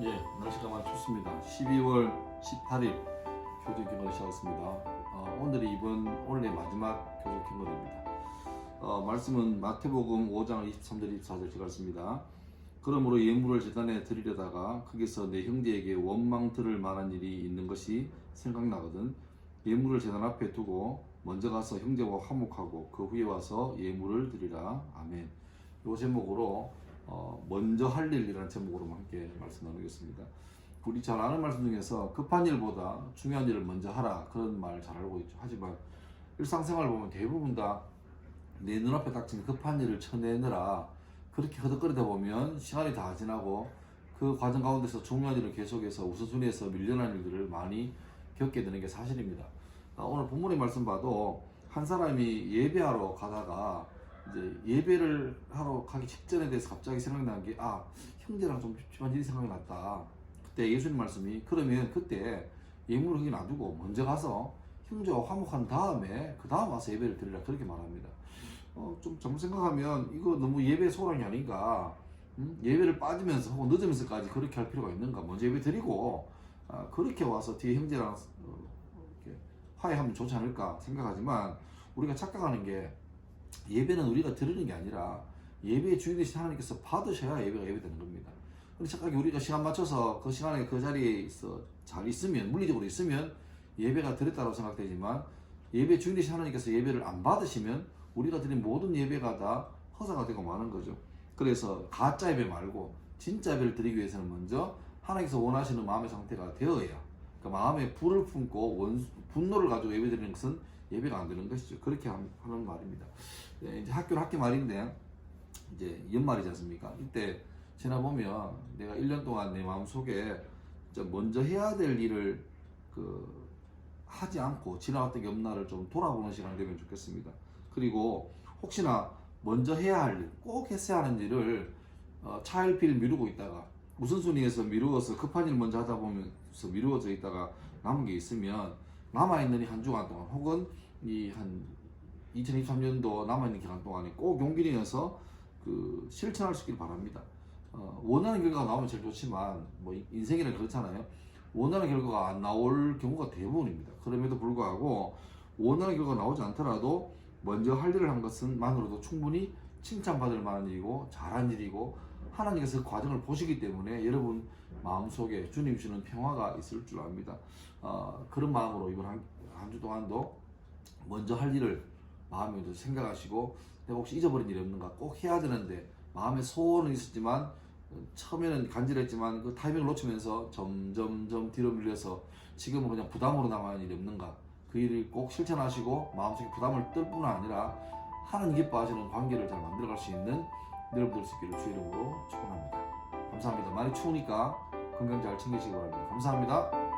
예, 날씨가 많이 춥습니다. 12월 18일 교직 기간을 시작했습니다. 어, 오늘이 이번 올해 마지막 교직 기간입니다. 어, 말씀은 마태복음 5장 23절 24절 제가습니다 그러므로 예물을 재단에 드리려다가 거기서 내 형제에게 원망 들을 만한 일이 있는 것이 생각나거든 예물을 재단 앞에 두고 먼저 가서 형제와 화목하고 그 후에 와서 예물을 드리라 아멘. 이 제목으로 어, 먼저 할 일이라는 제목으로 함께 말씀 나누겠습니다. 우리 잘 아는 말씀 중에서 급한 일보다 중요한 일을 먼저 하라 그런 말 잘 알고 있죠. 하지만 일상생활 보면 대부분 다 내 눈앞에 닥친 급한 일을 쳐내느라 그렇게 허덕거리다 보면 시간이 다 지나고 그 과정 가운데서 중요한 일을 계속해서 우선순위에서 밀려난 일들을 많이 겪게 되는 게 사실입니다. 아, 오늘 본문의 말씀 봐도 한 사람이 예배하러 가다가 이제 예배를 하러 가기 직전에 대해서 갑자기 생각난 게 아 형제랑 좀 집안 일이 생각이 났다. 그때 예수님 말씀이 그러면 그때 예물을 거기 놔두고 먼저 가서 형제와 화목한 다음에 그 다음 와서 예배를 드리라 그렇게 말합니다. 어, 좀 잘못 생각하면 이거 너무 예배 소란이 아닌가. 음? 예배를 빠지면서 혹은 늦으면서까지 그렇게 할 필요가 있는가. 먼저 예배 드리고 아, 그렇게 와서 뒤에 형제랑 어, 화해하면 좋지 않을까 생각하지만 우리가 착각하는 게 예배는 우리가 드리는 게 아니라 예배의 주인이신 하나님께서 받으셔야 예배가 예배되는 겁니다. 근데 착각이 우리가 시간 맞춰서 그 시간에 그 자리에 있어 잘 있으면 물리적으로 있으면 예배가 드렸다고 생각되지만 예배 주인이신 하나님께서 예배를 안 받으시면 우리가 드린 모든 예배가 다 허사가 되고 마는 거죠. 그래서 가짜 예배 말고 진짜 예배를 드리기 위해서는 먼저 하나님께서 원하시는 마음의 상태가 되어야 그 마음에 불을 품고 원, 분노를 가지고 예배 드리는 것은 예배가 안 되는 것이죠. 그렇게 함- 하는 말입니다. 네, 이제 학교는 학기 말인데 이제 연말이지 않습니까? 이때 지나 보면 내가 1년 동안 내 마음 속에 먼저 해야 될 일을 그 하지 않고 지나갔던 게 없나를 좀 돌아보는 시간 되면 좋겠습니다. 그리고 혹시나 먼저 해야 할 일, 꼭 했어야 하는 일을 어, 차일피일 미루고 있다가 우선순위에서 미루어서 급한 일 먼저 하다 보면서 미루어져 있다가 남은 게 있으면 남아있는 이 한 주간 동안 혹은 이 한 2023년도 남아있는 기간 동안에 꼭 용기 내어서 그 실천할 수 있길 바랍니다. 어, 원하는 결과가 나오면 제일 좋지만 뭐 인- 인생이라 그렇잖아요. 원하는 결과가 안 나올 경우가 대부분입니다. 그럼에도 불구하고 원하는 결과가 나오지 않더라도 먼저 할 일을 한 것은 만으로도 충분히 칭찬받을 만한 일이고 잘한 일이고 하나님께서 그 과정을 보시기 때문에 여러분 마음속에 주님 주는 평화가 있을 줄 압니다. 어, 그런 마음으로 이번 한주 동안도 먼저 할 일을 마음에 좀 생각하시고 내가 혹시 잊어버린 일이 없는가 꼭 해야 되는데 마음에 소원은 있었지만 어, 처음에는 간절했지만 그 타이밍을 놓치면서 점점점 뒤로 밀려서 지금은 그냥 부담으로 남아있는 일이 없는가 그 일을 꼭 실천하시고 마음속에 부담을 뜰 뿐 아니라 하나님 기뻐하시는 관계를 잘 만들어갈 수 있는 여러분들 수 있기를 주 이름으로 축원합니다. 감사합니다. 많이 추우니까 건강 잘 챙기시기 바랍니다. 감사합니다.